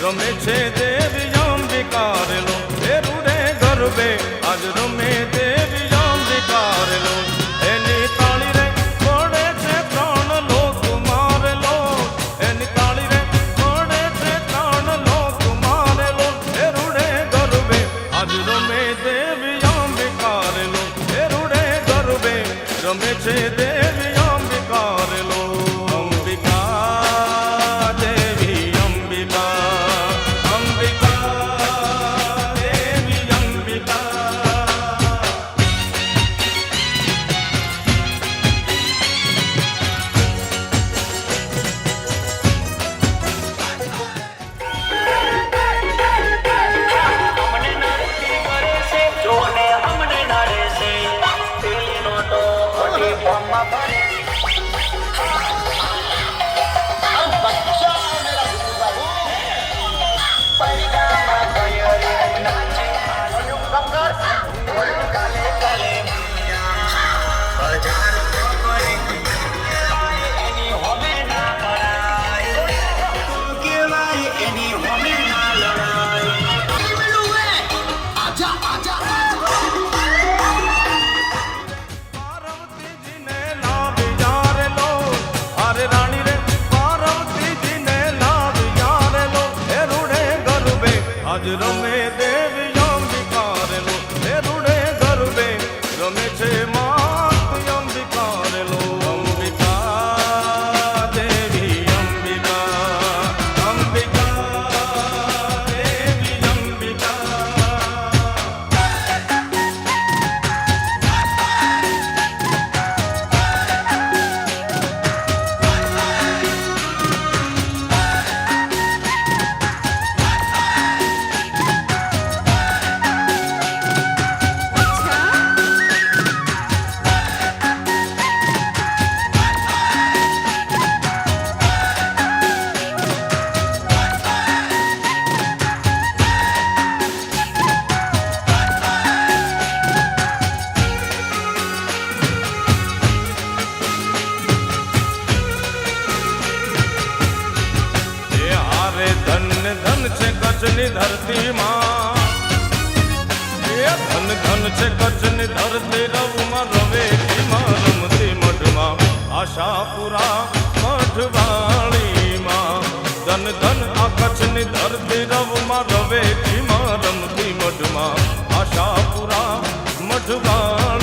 રમે છે દેવી અંબિકારેલો એ રૂડે ગરબે આજ રમે દેવી છે દેવી my buddy. આજ રમે દેવી વિકારેલો એ રૂડે ગરબે રમે છે માત કચ્છની ધરતીમાં. એ ધન ધન છે કચ્છની ધરતી, રવમાં રવેટીમાં રમતી મઢમાં, આશાપુરા મઠવાણીમાં ધન ધન આ કચ્છની ધરતી, રવમાં રવેટીમાં રમતી મઢમાં, આશાપુરા મઠવાણી